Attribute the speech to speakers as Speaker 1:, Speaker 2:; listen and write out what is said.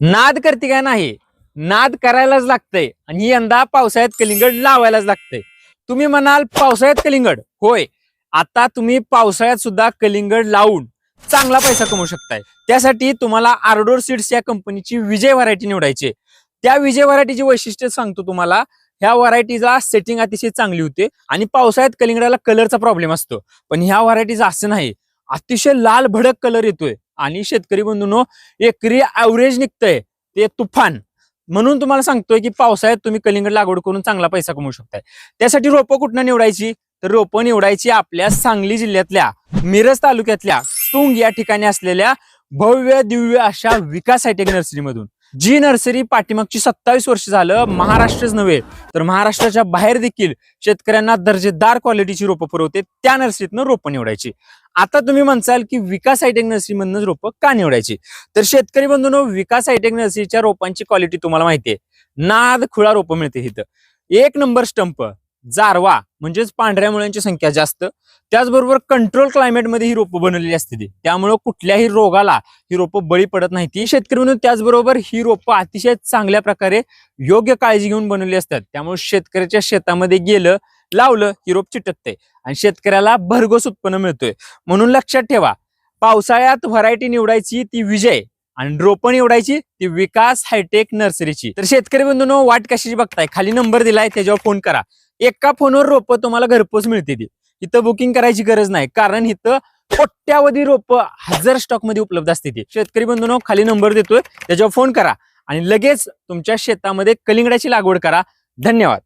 Speaker 1: नाद करते काय नाही? नाद करायलाच लागतंय. आणि यंदा पावसाळ्यात कलिंगड लावायलाच लागतंय. तुम्ही म्हणाल पावसाळ्यात कलिंगड. होय. आता तुम्ही पावसाळ्यात सुद्धा कलिंगड लावून चांगला पैसा कमवू शकताय. त्यासाठी तुम्हाला आर्डोर सीड्स या कंपनीची विजय व्हरायटी निवडायची त्या विजय व्हरायटीची वैशिष्ट्य सांगतो तुम्हाला. ह्या व्हरायटीचा सेटिंग अतिशय चांगली होते आणि पावसाळ्यात कलिंगडाला कलरचा प्रॉब्लेम असतो. पण ह्या व्हरायटीचा असं नाही. अतिशय लाल भडक कलर येतोय. आणि शेतकरी बंधूंनो एकरी ॲव्हरेज निघतंय ते तुफान. म्हणून तुम्हाला सांगतोय की पावसाळ्यात तुम्ही कलिंगड लागवड करून चांगला पैसा कमवू शकताय. त्यासाठी रोपं कुठनं निवडायची? तर रोपं निवडायची आपल्या सांगली जिल्ह्यातल्या मिरज तालुक्यातल्या तुंग या ठिकाणी असलेल्या भव्य दिव्य अशा विकास हायटेक नर्सरीमधून. जी नर्सरी पाठीमागची सत्तावीस वर्ष झालं महाराष्ट्रच नव्हे तर महाराष्ट्राच्या बाहेर देखील शेतकऱ्यांना दर्जेदार क्वालिटीची रोपं पुरवते त्या नर्सरीतनं रोपं निवडायची. आता तुम्ही म्हणसाल की विकास हायटेक नर्सरीमधनं रोपं का निवडायची? तर शेतकरी बंधूंनो विकास हायटेक नर्सरीच्या रोपांची क्वालिटी तुम्हाला माहितीये. नाद खुळा रोपं मिळते इथं. एक नंबर स्टंप जारवा म्हणजेच पांढऱ्या मुळ्यांची संख्या जास्त त्याचबरोबर कंट्रोल क्लायमेटमध्ये ही रोपं बनवलेली असते ती. त्यामुळं कुठल्याही रोगाला ही रोपं बळी पडत नाही ती शेतकरी म्हणून त्याचबरोबर ही रोपं अतिशय चांगल्या प्रकारे योग्य काळजी घेऊन बनवली असतात. त्यामुळे शेतकऱ्याच्या शेतामध्ये गेलं लावलं ही रोप चिटकते. आणि शेतकऱ्याला भरघोस उत्पन्न मिळतोय. म्हणून लक्षात ठेवा पावसाळ्यात व्हरायटी निवडायची ती विजय आणि रोपण निवडायची ती विकास हायटेक नर्सरीची तर शेतकरी बंधूंनो वाट कशाची बघताय? खाली नंबर दिलाय त्याच्यावर फोन करा. एका फोनवर रोपं तुम्हाला घरपोच मिळते ती इथं बुकिंग करायची गरज नाही. कारण इथं कोट्यावधी रोपं हजार स्टॉकमध्ये उपलब्ध असते ती शेतकरी बंधूंनो खाली नंबर देतोय. त्याच्यावर फोन करा. आणि लगेच तुमच्या शेतामध्ये कलिंगडाची लागवड करा. धन्यवाद.